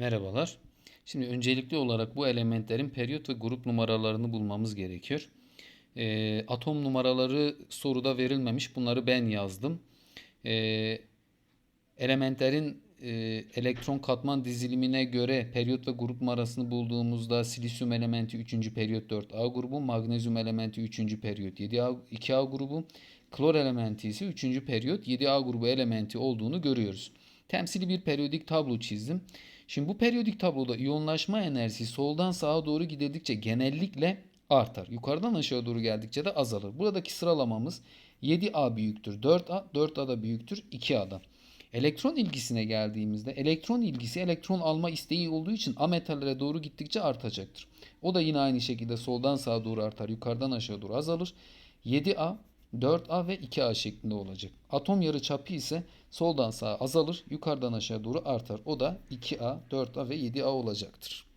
Merhabalar. Şimdi öncelikli olarak bu elementlerin periyot ve grup numaralarını bulmamız gerekiyor. Ee, atom numaraları soruda verilmemiş. Bunları ben yazdım. Ee, elementlerin e, elektron katman dizilimine göre periyot ve grup numarasını bulduğumuzda silisyum elementi 3. periyot 4A grubu, magnezyum elementi 3. periyot 7A, 2A grubu, klor elementi ise 3. periyot 7A grubu elementi olduğunu görüyoruz. Temsili bir periyodik tablo çizdim. Şimdi bu periyodik tabloda iyonlaşma enerjisi soldan sağa doğru gidildikçe genellikle artar. Yukarıdan aşağı doğru geldikçe de azalır. Buradaki sıralamamız 7A büyüktür 4A, 4A da büyüktür 2A'dan. Elektron ilgisine geldiğimizde elektron ilgisi elektron alma isteği olduğu için A metallere doğru gittikçe artacaktır. O da yine aynı şekilde soldan sağa doğru artar, yukarıdan aşağı doğru azalır. 7A, 4A ve 2A şeklinde olacak. Atom yarıçapı ise soldan sağa azalır, yukarıdan aşağı doğru artar. O da 2A, 4A ve 7A olacaktır.